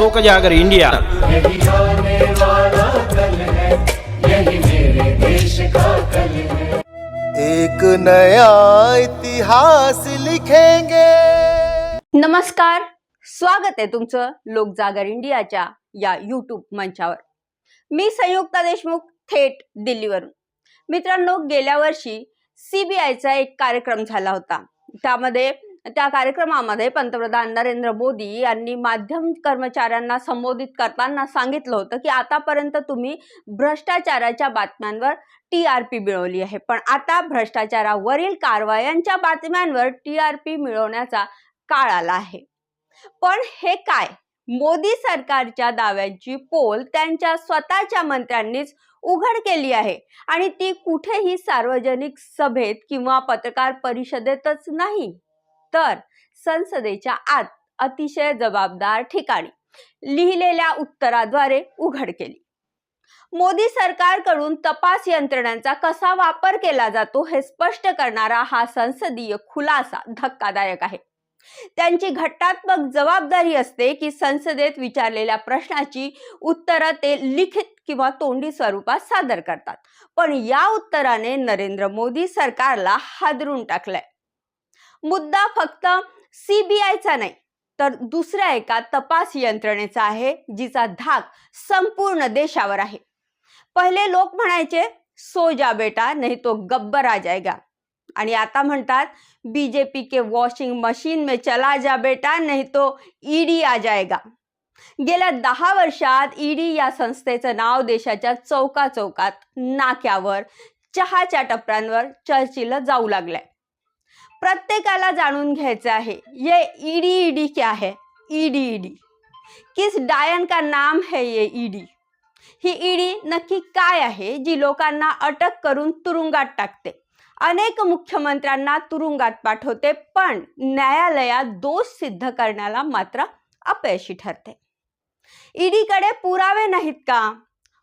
लोक जागर इंडिया. यही आने वाला कल है यही मेरे देश का कल है एक नया इतिहास लिखेंगे। नमस्कार स्वागत आहे तुमचं लोकजागर इंडियाच्या या यूट्यूब मंचावर. मी संयुक्ता देशमुख थेट दिल्लीवरून. मित्रांनो गेल्या वर्षी सीबीआयचा एक कार्यक्रम झाला होता. त्यामध्ये त्या कार्यक्रमामध्ये पंतप्रधान नरेंद्र मोदी यांनी माध्यम कर्मचाऱ्यांना संबोधित करताना सांगितलं होतं की आतापर्यंत तुम्ही भ्रष्टाचाराच्या बातम्यांवर टी आर पी मिळवली आहे. पण आता भ्रष्टाचारावरील कारवायांच्या बातम्यांवर टी आर पी मिळवण्याचा काळ आला आहे. पण हे काय? मोदी सरकारच्या दाव्यांची पोल त्यांच्या स्वतःच्या मंत्र्यांनीच उघड केली आहे आणि ती कुठेही सार्वजनिक सभेत किंवा पत्रकार परिषदेतच नाही. तर संसदेच्या आत अतिशय जबाबदार ठिकाणी लिहिलेल्या उत्तराद्वारे उघड केली. मोदी सरकारकडून तपास यंत्रणांचा कसा वापर केला जातो हे स्पष्ट करणारा हा संसदीय खुलासा धक्कादायक आहे. त्यांची घटनात्मक जबाबदारी असते की संसदेत विचारलेल्या प्रश्नाची उत्तरं ते लिखित किंवा तोंडी स्वरूपात सादर करतात. पण या उत्तराने नरेंद्र मोदी सरकारला हादरून टाकलंय. मुद्दा फक्त सीबीआयचा नाही तर दुसऱ्या एका तपास यंत्रणेचा आहे जिचा धाक संपूर्ण देशावर आहे. पहिले लोक म्हणायचे सो जा बेटा नाही तो गब्बर आ जाएगा आणि आता म्हणतात बीजेपी के वॉशिंग मशीन में चला जा बेटा नाही तो ईडी आ जाएगा गेल्या दहा वर्षात ईडी या संस्थेचं नाव देशाच्या चौका चौकात नाक्यावर चहाच्या टपऱ्यांवर चर्चिलं जाऊ लागलंय. प्रत्येकाला जाणून घ्यायचं आहे. ये ईडी ईडी क्या है? ED ED. किस डायन का नाम है ये ईडी? ही ईडी नक्की काय आहे जी लोकांना अटक करून तुरुंगात टाकते? अनेक मुख्यमंत्र्यांना तुरुंगात पाठवते पण न्यायालयात दोष सिद्ध करण्याला मात्र अपयशी ठरते. ईडीकडे पुरावे नाहीत का?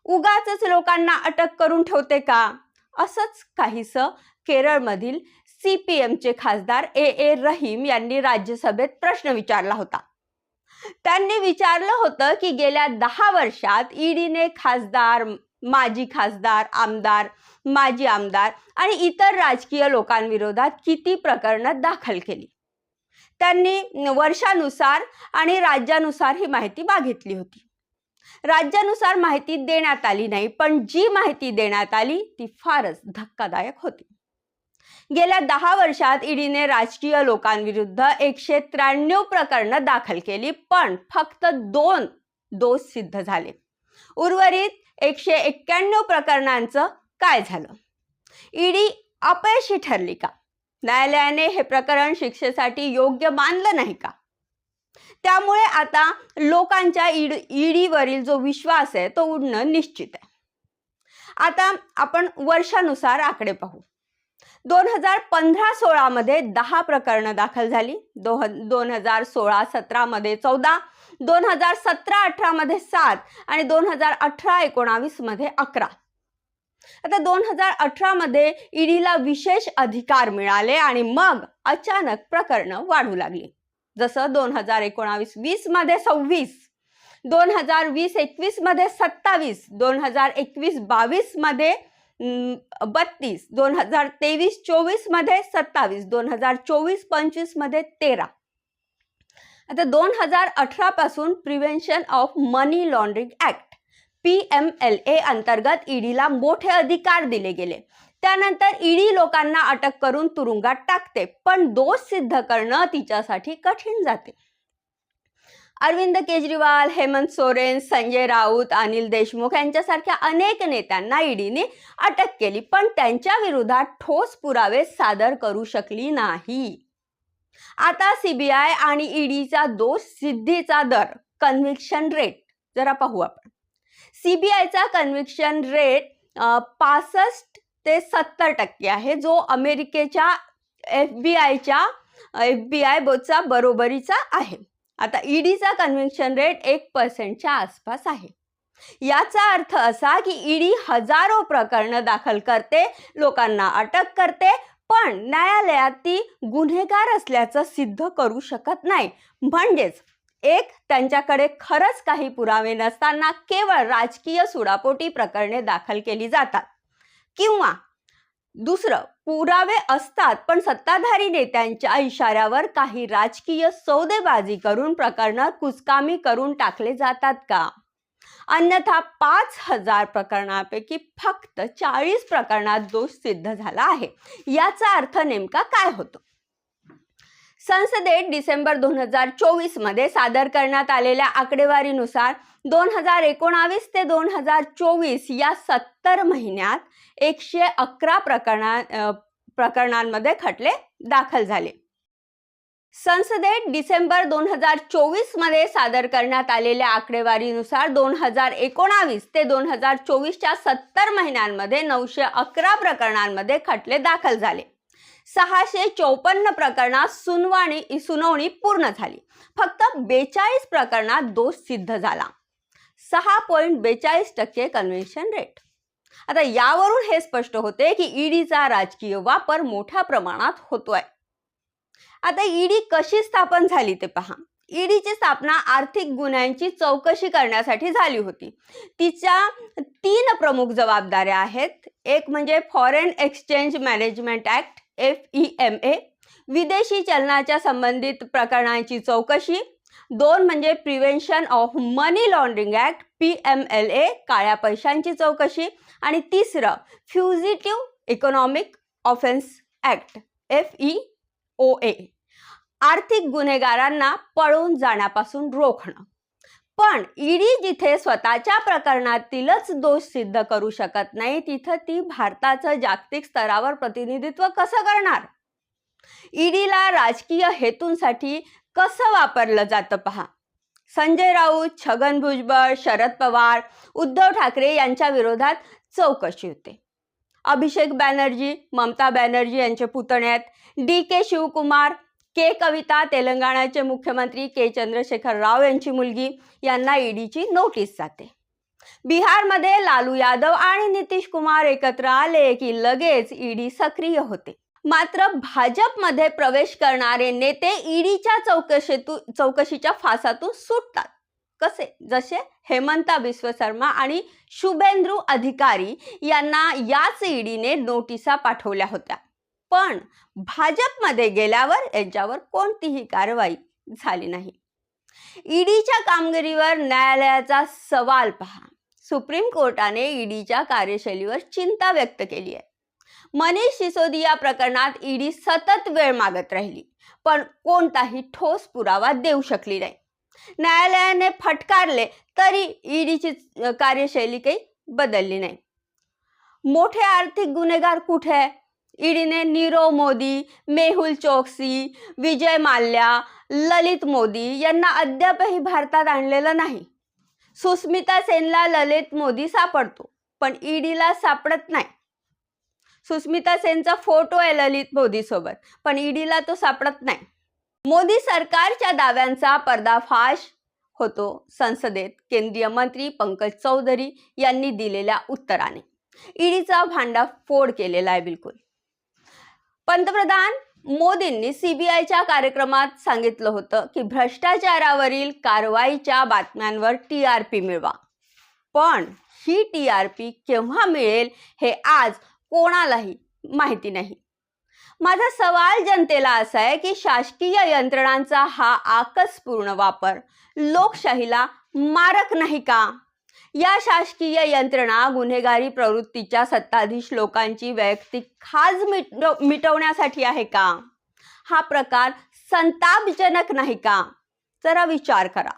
उगाच लोकांना अटक करून ठेवते का? असंच काहीसं केरळमधील सी पी एमचे खासदार ए. ए. रहीम यांनी राज्यसभेत प्रश्न विचारला होता. त्यांनी विचारलं होतं की गेल्या दहा वर्षात ईडीने खासदार माजी खासदार आमदार माजी आमदार आणि इतर राजकीय लोकांविरोधात किती प्रकरणं दाखल केली? त्यांनी वर्षानुसार आणि राज्यानुसार ही माहिती मागितली होती. राज्यानुसार माहिती देण्यात आली नाही पण जी माहिती देण्यात आली ती फारच धक्कादायक होती. गेल्या दहा वर्षात ईडीने राजकीय लोकांविरुद्ध एकशे त्र्याण्णव प्रकरणं दाखल केली पण फक्त दोन दोष सिद्ध झाले. उर्वरित एकशे एक्क्याण्णव प्रकरणांचं काय झालं? ईडी अपयशी ठरली का? न्यायालयाने हे प्रकरण शिक्षेसाठी योग्य मानलं नाही का? त्यामुळे आता लोकांच्या ईड ईडीवरील जो विश्वास आहे तो उडणं निश्चित आहे. आता आपण वर्षानुसार आकडे पाहू. दोन हजार पंधरा सोळामध्ये दहा प्रकरणं दाखल झाली. दो दोन हजार सोळा सतरामध्ये चौदा दोन हजार सतरा अठरामध्ये सात आणि दोन हजार अठरा एकोणावीसमध्ये अकरा. आता दोन हजार अठरामध्ये ईडीला विशेष अधिकार मिळाले आणि मग अचानक प्रकरणं वाढू लागली. जसं दोन हजार एकोणावीस वीसमध्ये सव्वीस दोन हजार वीस एकवीसमध्ये सत्तावीस दोन हजार एकवीस बावीसमध्ये बत्तीस दोन हजार तेवीस चोवीसमध्ये सत्तावीस दोन हजार चोवीस पंचवीसमध्ये तेरा. आता दोन हजार अठरा पासून prevention of money laundering act P M L A अंतर्गत ईडीला मोठे अधिकार दिले गेले. त्यानंतर ईडी लोकांना अटक करून तुरुंगात टाकते पण दोष सिद्ध करणं तिच्यासाठी कठीण जाते. अरविंद केजरीवाल हेमंत सोरेन संजय राऊत अनिल देशमुख यांच्यासारख्या अनेक नेत्यांना ईडीने अटक केली पण त्यांच्या विरोधात ठोस पुरावे सादर करू शकली नाही. आता सीबीआय आणि ईडीचा दोष सिद्धीचा दर कन्व्हिक्शन रेट जरा पाहू आपण. सीबीआयचा कन्व्हिक्शन रेट पासष्ट ते सत्तर टक्के आहे जो अमेरिकेच्या एफ बी आयच्या एफ बी आय बोचा बरोबरीचा आहे. आता ईडीचा कन्व्हेन्शन रेट एक पर्सेंटच्या आसपास आहे. याचा अर्थ असा की ईडी हजारो प्रकरणं दाखल करते लोकांना अटक करते पण न्यायालयात ती गुन्हेगार असल्याचं सिद्ध करू शकत नाही. म्हणजेच एक त्यांच्याकडे खरंच काही पुरावे नसताना केवळ राजकीय सुडापोटी प्रकरणे दाखल केली जातात. किंवा दुसरं पुरावे असतात पण सत्ताधारी नेत्यांच्या इशाऱ्यावर काही राजकीय सौदेबाजी करून प्रकरणात कुचकामी करून टाकले जातात का? अन्यथा पाच हजार प्रकरणापैकी फक्त चाळीस प्रकरणात दोष सिद्ध झाला आहे. याचा अर्थ नेमका काय होतो? संसदेत डिसेंबर दोन हजार चोवीसमध्ये सादर करण्यात आलेल्या आकडेवारीनुसार दोन हजार एकोणावीस ते दोन हजार चोवीस या सत्तर महिन्यात एकशे अकरा प्रकरणा प्रकरणांमध्ये खटले दाखल झाले. संसदेत डिसेंबर दोन हजार चोवीसमध्ये सादर करण्यात आलेल्या आकडेवारीनुसार दोन हजार एकोणावीस ते दोन हजार चोवीसच्या सत्तर महिन्यांमध्ये नऊशे अकरा प्रकरणांमध्ये खटले दाखल झाले. सहाशे चौपन्न प्रकरणात सुनवाणी सुनावणी पूर्ण झाली. फक्त बेचाळीस प्रकरणात दोष सिद्ध झाला. सहा पॉईंट बेचाळीस टक्के कन्व्हेन्शन रेट आता यावरून हे स्पष्ट होते की ईडीचा राजकीय वापर मोठ्या प्रमाणात होतोय. आता ईडी कशी स्थापन झाली ते पहा. ईडीची स्थापना आर्थिक गुन्ह्यांची चौकशी करण्यासाठी झाली होती. तिच्या तीन प्रमुख जबाबदाऱ्या आहेत. एक म्हणजे foreign exchange management act F E M A विदेशी चलनाच्या संबंधित प्रकरणांची चौकशी दोन म्हणजे prevention of money laundering act P M L A काळ्या पैशांची चौकशी आणि तिसरं fugitive economic offence act F E O A. आर्थिक गुन्हेगारांना पळून जाण्यापासून रोखणं. पण ईडी जिथे स्वतःच्या प्रकरणातीलच दोष सिद्ध करू शकत नाही तिथं ती भारताचं जागतिक स्तरावर प्रतिनिधित्व कसं करणार? ईडीला राजकीय हेतूंसाठी कसं वापरलं जातं पहा? संजय राऊत छगन भुजबळ शरद पवार उद्धव ठाकरे यांच्या विरोधात चौकशी होते. अभिषेक बॅनर्जी ममता बॅनर्जी यांचे पुतणे आहेत. डी के शिवकुमार के कविता तेलंगणाचे मुख्यमंत्री के चंद्रशेखर राव यांची मुलगी यांना ईडीची नोटीस जाते. बिहारमध्ये लालू यादव आणि नितीश कुमार एकत्र आले की लगेच ईडी सक्रिय होते. मात्र भाजपमध्ये प्रवेश करणारे नेते ईडीच्या चौकशीतून चौकशीच्या फासातून सुटतात. कसे? जसे हेमंता विश्व शर्मा आणि शुभेंद्रू अधिकारी यांना याच ईडीने नोटिसा पाठवल्या होत्या. पण भाजपमध्ये गेल्यावर यांच्यावर कोणतीही कारवाई झाली नाही. ईडीच्या कामगिरीवर न्यायालयाचा सवाल पहा. सुप्रीम कोर्टाने ईडीच्या कार्यशैलीवर चिंता व्यक्त केली आहे. मनीष सिसोदिया प्रकरणात ईडी सतत वेळ मागत राहिली पण कोणताही ठोस पुरावा देऊ शकली नाही. न्यायालयाने फटकारले तरी ईडीची कार्यशैली काही बदलली नाही. मोठे आर्थिक गुन्हेगार कुठे आहे? ईडीने नीरव मोदी मेहुल चोक्सी विजय माल्या ललित मोदी यांना अद्यापही भारतात आणलेलं नाही. सुस्मिता सेनला ललित मोदी सापडतो पण ईडीला सापडत नाही. सुस्मिता सेनचा फोटो आहे ललित मोदी सोबत पण ईडीला तो सापडत नाही. मोदी सरकारच्या दाव्यांचा पर्दाफाश होतो संसदेत केंद्रीय मंत्री पंकज चौधरी यांनी दिलेल्या उत्तराने. ईडीचा भांडा फोड केलेला आहे बिलकुल. पंतप्रधान मोदींनी सीबीआयच्या कार्यक्रमात सांगितलं होतं की भ्रष्टाचारावरील कारवाईच्या बातम्यांवर टी आर पी मिळवा. पण ही टी आर पी केव्हा मिळेल हे आज कोणालाही माहिती नाही. माझा सवाल जनतेला असा आहे की शासकीय यंत्रणांचा हा आकसपूर्ण वापर लोकशाहीला मारक नाही का? या शासकीय यंत्रणा गुन्हेगारी प्रवृत्तीच्या सत्ताधीश लोकांची वैयक्तिक खाज मिट मिटवण्यासाठी आहे का? हा प्रकार संतापजनक नाही का? जरा विचार करा.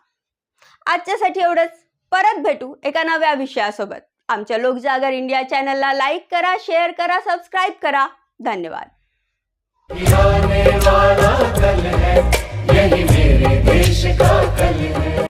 आजच्यासाठी एवढंच. परत भेटू एका नव्या विषयासोबत. आमच्या लोकजागर इंडिया चॅनलला लाईक करा शेअर करा सबस्क्राईब करा. धन्यवाद. यही मेरे देश का कल है.